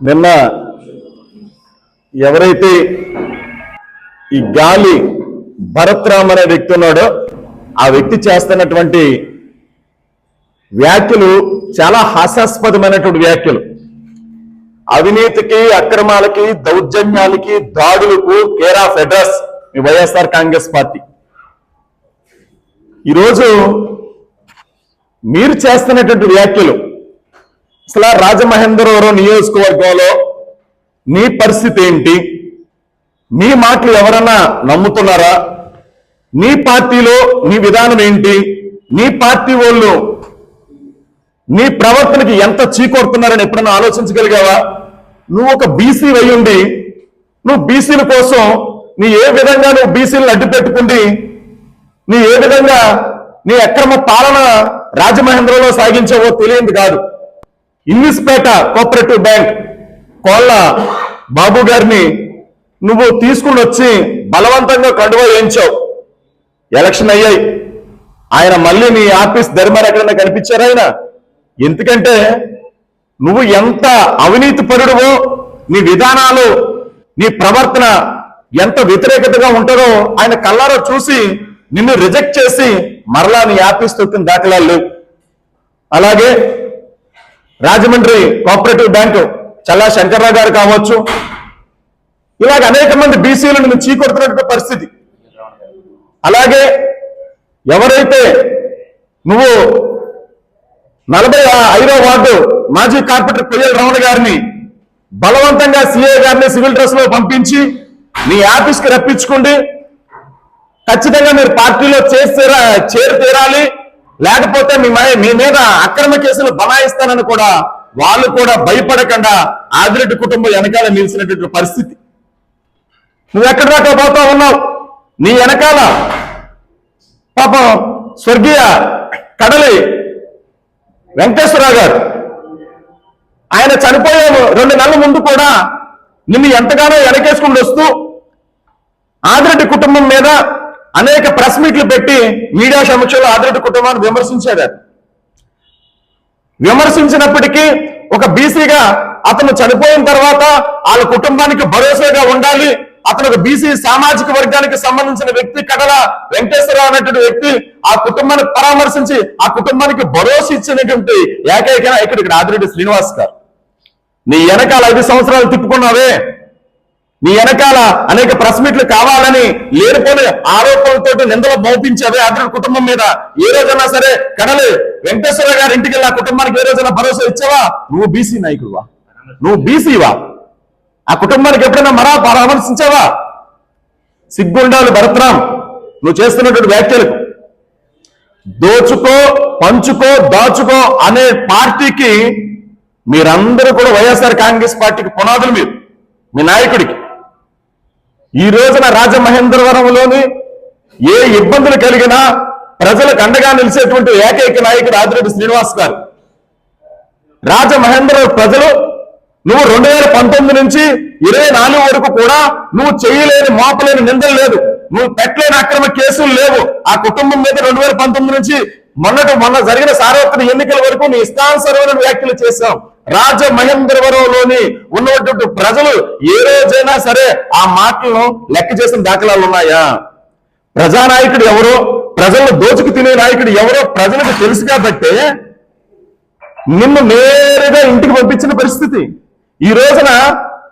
నిన్న ఎవరైతే ఈ గాలి భరత్ రామ్ అనే వ్యక్తి ఉన్నాడో ఆ వ్యక్తి చేస్తున్నటువంటి వ్యాఖ్యలు చాలా హాస్యాస్పదమైనటువంటి వ్యాఖ్యలు. అవినీతికి అక్రమాలకి దౌర్జన్యాలకి దాడులకు కేర్ ఆఫ్ అడ్రస్ మీ వైఎస్ఆర్ కాంగ్రెస్ పార్టీ. ఈరోజు మీరు చేస్తున్నటువంటి వ్యాఖ్యలు అసలు రాజమహేంద్రవరం నియోజకవర్గంలో నీ పరిస్థితి ఏంటి? మీ మాటలు ఎవరన్నా నమ్ముతున్నారా? నీ పార్టీలో నీ విధానం ఏంటి? నీ పార్టీ వాళ్ళు నీ ప్రవర్తనకి ఎంత చీకొడుతున్నారని ఎప్పుడన్నా ఆలోచించగలిగావా? నువ్వు ఒక బీసీ అయ్యుండి నువ్వు బీసీల కోసం నీ ఏ విధంగా నువ్వు బీసీలను అడ్డు పెట్టుకుండి నీ ఏ విధంగా నీ అక్రమ పాలన రాజమహేంద్రలో సాగించావో తెలియంది కాదు. ఇన్నిస్పేట కోఆపరేటివ్ బ్యాంక్ కోళ్ళ బాబు గారిని నువ్వు తీసుకుని వచ్చి బలవంతంగా కండువా వేయించావు. ఎలక్షన్ అయ్యాయి. ఆయన మళ్ళీ నీ ఆఫీస్ ధర్మాలు ఎక్కడన్నా కనిపించారు ఆయన? ఎందుకంటే నువ్వు ఎంత అవినీతి పరుడువో నీ విధానాలు నీ ప్రవర్తన ఎంత వ్యతిరేకతగా ఉంటారో ఆయన కళ్ళారో చూసి నిన్ను రిజెక్ట్ చేసి మరలా నీ ఆఫీస్ తొక్కిన దాఖలాలు అలాగే రాజమండ్రి కోఆపరేటివ్ బ్యాంకు చల్లా శంకర్రావు గారు కావచ్చు. ఇలాగ అనేక మంది బీసీలను చీకొడుతున్నటువంటి పరిస్థితి. అలాగే ఎవరైతే నువ్వు నలభై ఐదో వార్డు మాజీ కార్పొరేటర్ పిఎల్ రమణ గారిని బలవంతంగా సిఏ గారిని సివిల్ డ్రెస్లో పంపించి నీ ఆఫీస్కి రప్పించుకోండి. ఖచ్చితంగా మీరు పార్టీలో చేసి చేరు తీరాలి. లేకపోతే మీ మీ మీద అక్రమ కేసులు బనాయిస్తానని కూడా వాళ్ళు కూడా భయపడకుండా ఆదిరెడ్డి కుటుంబం వెనకాల నిలిచినటువంటి పరిస్థితి. నువ్వు ఎక్కడి దాకా పోతా ఉన్నావు? నీ వెనకాల పాపం స్వర్గీయ కడలి వెంకటేశ్వరరావు గారు. ఆయన చనిపోయే రెండు నెలల ముందు కూడా నిన్ను ఎంతగానో వెనకేసుకుని వస్తూ ఆదిరెడ్డి కుటుంబం మీద అనేక ప్రెస్ మీట్లు పెట్టి మీడియా సమక్షంలో ఆదిరెడ్డి కుటుంబాన్ని విమర్శించాడు విమర్శించినప్పటికీ ఒక బీసీగా అతను చనిపోయిన తర్వాత వాళ్ళ కుటుంబానికి భరోసాగా ఉండాలి. అతను ఒక బీసీ సామాజిక వర్గానికి సంబంధించిన వ్యక్తి కడల వెంకటేశ్వరరావు అనేటువంటి వ్యక్తి ఆ కుటుంబాన్ని పరామర్శించి ఆ కుటుంబానికి భరోసా ఇచ్చినటువంటి ఏకైక ఇక్కడ ఇక్కడ ఆదిరెడ్డి శ్రీనివాస్ గారు. నీ వెనకాల ఐదు సంవత్సరాలు తిప్పుకున్నావే. నీ వెనకాల అనేక ప్రెస్ మీట్లు కావాలని లేనిపోని ఆరోపణలతో నిందలు మోపించావే అతని కుటుంబం మీద. ఏ రోజైనా సరే కడలి వెంకటేశ్వర గారి ఇంటికి వెళ్ళి ఆ కుటుంబానికి ఏ రోజైనా భరోసా ఇచ్చావా? నువ్వు బీసీ నాయకుడువా? నువ్వు బీసీవా? ఆ కుటుంబానికి ఎప్పుడైనా మరా పరామర్శించావా? సిగ్గుండాలి భరత్రాం నువ్వు చేస్తున్నటువంటి వ్యాఖ్యలకు దోచుకో పంచుకో దాచుకో అనే పార్టీకి మీరందరూ కూడా వైఎస్ఆర్ కాంగ్రెస్ పార్టీకి పునాదులు మీరు. మీ నాయకుడికి. ఈ రోజున రాజమహేంద్రవరంలోని ఏ ఇబ్బందులు కలిగినా ప్రజలకు అండగా నిలిచేటువంటి ఏకైక నాయకుడు ఆదిరెడ్డి శ్రీనివాస్ గారు. రాజమహేంద్ర ప్రజలు నువ్వు రెండు వేల పంతొమ్మిది నుంచి ఇరవై నాలుగు వరకు కూడా నువ్వు చేయలేని మోపలేని నిందలు లేదు. నువ్వు పెట్టలేని అక్రమ కేసులు లేవు. ఆ కుటుంబం మీద రెండు వేల పంతొమ్మిది నుంచి మొన్నటి మొన్న జరిగిన సార్వత్రిక ఎన్నికల వరకు నీ ఇష్టానుసరమైన వ్యాఖ్యలు చేశావు. రాజ మహేంద్రవరంలోని ఉన్నటువంటి ప్రజలు ఏ రోజైనా సరే ఆ మాటలను లెక్క చేసిన దాఖలాలు ఉన్నాయా? ప్రజానాయకుడు ఎవరో ప్రజలను దోచుకు తినే నాయకుడు ఎవరో ప్రజలకు తెలుసు కాబట్టి నిన్ను నేరుగా ఇంటికి పంపించిన పరిస్థితి. ఈ రోజున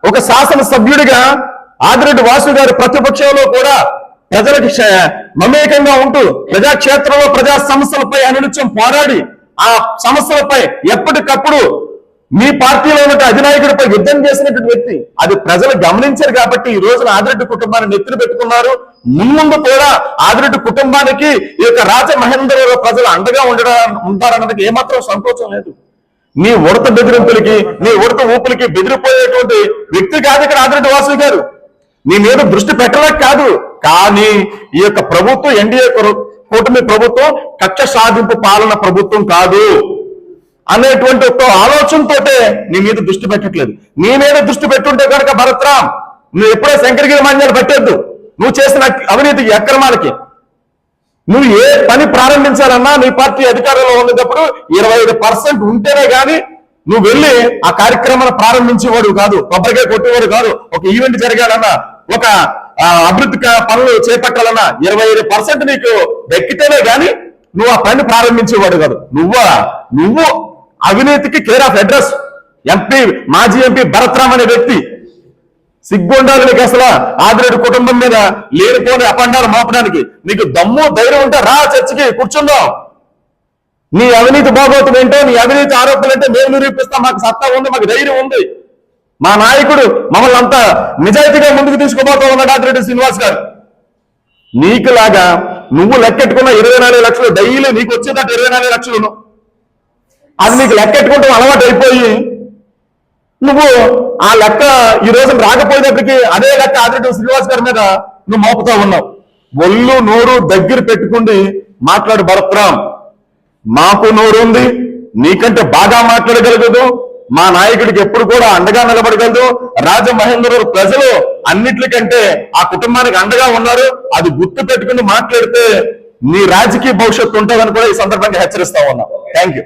ఒక శాసన సభ్యుడిగా ఆదిరెడ్డి వాసు గారి ప్రతిపక్షంలో కూడా ప్రజలకు మమేకంగా ఉంటూ ప్రజాక్షేత్రంలో ప్రజా సమస్యలపై అనునిత్యం పోరాడి ఆ సమస్యలపై ఎప్పటికప్పుడు మీ పార్టీలో ఉన్న అధినాయకుడిపై యుద్ధం చేసినటువంటి వ్యక్తి అది ప్రజలు గమనించారు కాబట్టి ఈ రోజున ఆదిరెడ్డి కుటుంబాన్ని నెత్తిన పెట్టుకున్నారు. మున్ముందు కూడా ఆదిరెడ్డి కుటుంబానికి ఈ యొక్క రాజమహేంద్రరావు ప్రజలు అండగా ఉండడం ఉంటారన్నది ఏమాత్రం సంతోషం లేదు. నీ ఉడత బెదిరింపులకి నీ ఉడత ఊపులకి బెదిరిపోయేటువంటి వ్యక్తి కాదు ఇక్కడ ఆదిరెడ్డి వాసు గారు. నీ మీద దృష్టి పెట్టలేక కాదు. కానీ ఈ యొక్క ప్రభుత్వం ఎన్డీఏ కూటమి ప్రభుత్వం కక్ష సాధింపు పాలన ప్రభుత్వం కాదు. అనేటువంటి ఒక ఆలోచనతోటే నీ మీద దృష్టి పెట్టట్లేదు. నీ మీద దృష్టి పెట్టుంటే కనుక భరత్రామ్ నువ్వు ఎప్పుడో శంకరగిరి మాన్యాలు పెట్టద్దు. నువ్వు చేసిన అవినీతికి అక్రమాలకి. నువ్వు ఏ పని ప్రారంభించాలన్నా నీ పార్టీ అధికారంలో ఉండేటప్పుడు ఇరవై ఐదు పర్సెంట్ ఉంటేనే గాని నువ్వు వెళ్ళి ఆ కార్యక్రమాన్ని ప్రారంభించేవాడు కాదు కొబ్బరికాయ కొట్టేవాడు కాదు. ఒక ఈవెంట్ జరగాలన్నా ఒక అభివృద్ధి పనులు చేపట్టాలన్నా ఇరవై ఐదు పర్సెంట్ నీకు దక్కితేనే గాని నువ్వు ఆ పని ప్రారంభించేవాడు కాదు. నువ్వా? నువ్వు అవినీతికి కేర్ ఆఫ్ అడ్రస్. ఎంపీ మాజీ ఎంపీ భరత్రామ్ అనే వ్యక్తి. సిగ్గుండాలి నీకు అసలు ఆదిరెడ్డి కుటుంబం మీద లేనిపోని అపండాలు మోపడానికి. నీకు దమ్ము ధైర్యం ఉంటే రా చర్చికి కూర్చుందాం నీ అవినీతి బాగోతుంది ఏంటో నీ అవినీతి ఆరోపణలు అంటే మేము నిరూపిస్తాం. మాకు సత్తా ఉంది మాకు ధైర్యం ఉంది. మా నాయకుడు మమ్మల్ని అంతా నిజాయితీగా ముందుకు తీసుకుపోతా ఉన్నాడు ఆదిరెడ్డి శ్రీనివాస్ గారు. నీకులాగా నువ్వు లెక్కెట్టుకున్న ఇరవై నాలుగు లక్షలు డైలీ నీకు వచ్చేదట ఇరవై నాలుగు లక్షలు అది నీకు లెక్కెట్టుకుంటాం అలవాటు అయిపోయి నువ్వు ఆ లెక్క ఈ రోజు రాకపోయినప్పటికీ అదే లెక్క ఆదిరెడ్డి శ్రీనివాస్ గారి మీద నువ్వు మోపుతా ఉన్నావు. ఒళ్ళు నోరు దగ్గర పెట్టుకుండి మాట్లాడు భరత్రాం మాకు నోరు ఉంది నీకంటే బాగా మాట్లాడగలగదు మా నాయకుడికి ఎప్పుడు కూడా అండగా నిలబడగలదు. రాజమహేంద్రవరం ప్రజలు అన్నిట్లకంటే ఆ కుటుంబానికి అండగా ఉన్నారు. అది గుర్తు పెట్టుకుని మాట్లాడితే నీ రాజకీయ భవిష్యత్తు ఉంటుందని కూడా ఈ సందర్భంగా హెచ్చరిస్తా ఉన్నా. Thank you